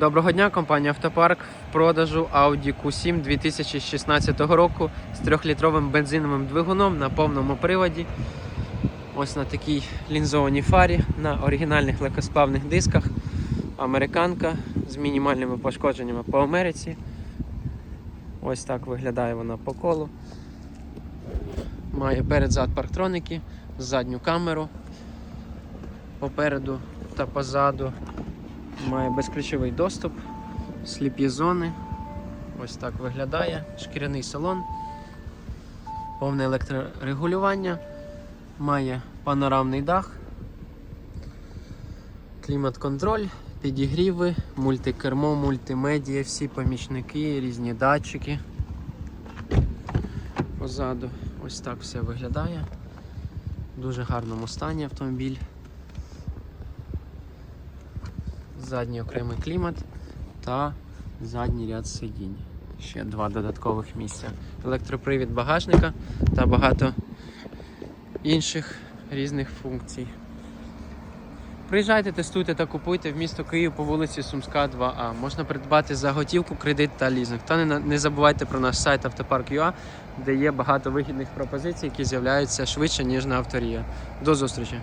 Доброго дня, компанія Автопарк в продажу Audi Q7 2016 року з 3-літровим бензиновим двигуном на повному приводі. Ось на такій лінзованій фарі на оригінальних легкосплавних дисках. Американка з мінімальними пошкодженнями по Америці. Ось так виглядає вона по колу. Має перед-зад парктроники, задню камеру попереду та позаду. Має безключовий доступ, сліпі зони. Ось так виглядає. Шкіряний салон, повне електрорегулювання, має панорамний дах, клімат-контроль, підігріви, мультикермо, мультимедія, всі помічники, різні датчики. Позаду ось так все виглядає. В дуже гарному стані автомобіль. Задній окремий клімат та задній ряд сидінь. Ще два додаткових місця. Електропривід багажника та багато інших різних функцій. Приїжджайте, тестуйте та купуйте в місто Київ по вулиці Сумська, 2А. Можна придбати за готівку, кредит та лізинг. Та не, не забувайте про наш сайт Автопарк.ua, де є багато вигідних пропозицій, які з'являються швидше, ніж на авторія. До зустрічі!